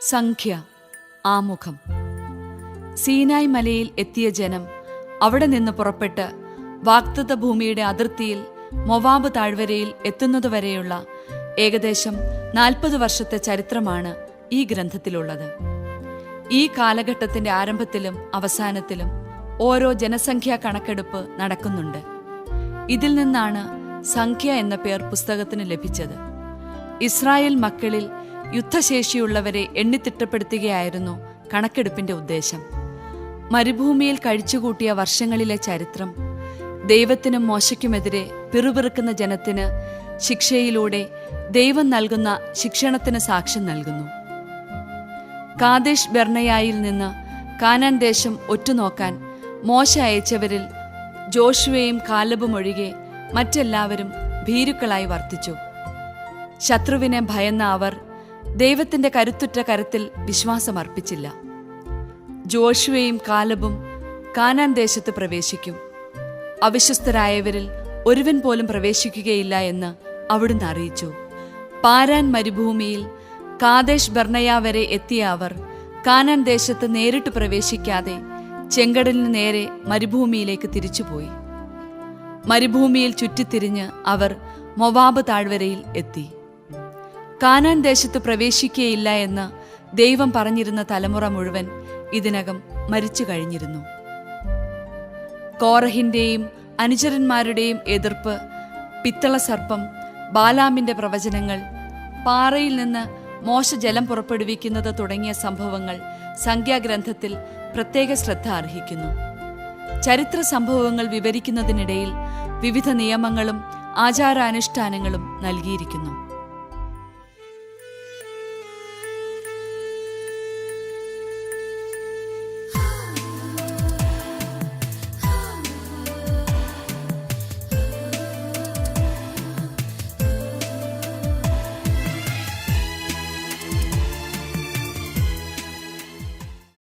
സംഖ്യ ആമുഖം. സീനായ് മലയിൽ എത്തിയ ജനം അവിടെ നിന്ന് പുറപ്പെട്ട് വാക്തത്വ ഭൂമിയുടെ അതിർത്തിയിൽ മൊവാബ് താഴ്വരയിൽ എത്തുന്നതുവരെയുള്ള ഏകദേശം നാൽപ്പത് വർഷത്തെ ചരിത്രമാണ് ഈ ഗ്രന്ഥത്തിലുള്ളത്. ഈ കാലഘട്ടത്തിന്റെ ആരംഭത്തിലും അവസാനത്തിലും ഓരോ ജനസംഖ്യാ കണക്കെടുപ്പ് നടക്കുന്നുണ്ട്. ഇതിൽ നിന്നാണ് സംഖ്യ എന്ന പേർ പുസ്തകത്തിന് ലഭിച്ചത്. ഇസ്രായേൽ മക്കളിൽ യുദ്ധശേഷിയുള്ളവരെ എണ്ണിത്തിട്ടപ്പെടുത്തുകയായിരുന്നു കണക്കെടുപ്പിന്റെ ഉദ്ദേശം. മരുഭൂമിയിൽ കഴിച്ചുകൂട്ടിയ വർഷങ്ങളിലെ ചരിത്രം ദൈവത്തിനും മോശയ്ക്കുമെതിരെ പിറുപിറുക്കുന്ന ജനത്തിന് ശിക്ഷയിലൂടെ ദൈവം നൽകുന്ന ശിക്ഷണത്തിന് സാക്ഷ്യം നൽകുന്നു. കാദേശ് ബെർണയായിൽ നിന്ന് കാനാൻ ദേശം ഒറ്റുനോക്കാൻ മോശ അയച്ചവരിൽ ജോഷുവയും കാലബും ഒഴികെ മറ്റെല്ലാവരും ഭീരുക്കളായി വർത്തിച്ചു. ശത്രുവിനെ ഭയന്ന അവർ ദൈവത്തിന്റെ കരുത്തുറ്റ കരത്തിൽ വിശ്വാസമർപ്പിച്ചില്ല. ജോഷുവയും കാലബും കാനാൻ ദേശത്ത് പ്രവേശിക്കും. അവിശ്വസ്തരായവരിൽ ഒരുവൻ പോലും പ്രവേശിക്കുകയില്ല എന്ന് അവിടുന്ന് അറിയിച്ചു. പാരാൻ മരുഭൂമിയിൽ കാദേശ് ബർണയ വരെ എത്തിയ അവർ കാനാൻ ദേശത്ത് നേരിട്ട് പ്രവേശിക്കാതെ ചെങ്കടലിന് നേരെ മരുഭൂമിയിലേക്ക് തിരിച്ചുപോയി. മരുഭൂമിയിൽ ചുറ്റിത്തിരിഞ്ഞ് അവർ മൊവാബ് താഴ്വരയിൽ എത്തി. കാനാൻ ദേശത്ത് പ്രവേശിക്കുകയില്ല എന്ന് ദൈവം പറഞ്ഞിരുന്ന തലമുറ മുഴുവൻ ഇതിനകം മരിച്ചു കഴിഞ്ഞിരുന്നു. കോറഹിന്റെയും അനുചരന്മാരുടെയും എതിർപ്പ് പിത്തള സർപ്പം ബാലാമിന്റെ പ്രവചനങ്ങൾ പാറയിൽ നിന്ന് മോശ ജലം പുറപ്പെടുവിക്കുന്നത് തുടങ്ങിയ സംഭവങ്ങൾ സംഖ്യാഗ്രന്ഥത്തിൽ പ്രത്യേക ശ്രദ്ധ അർഹിക്കുന്നു. ചരിത്ര സംഭവങ്ങൾ വിവരിക്കുന്നതിനിടയിൽ വിവിധ നിയമങ്ങളും ആചാരാനുഷ്ഠാനങ്ങളും നൽകിയിരിക്കുന്നു.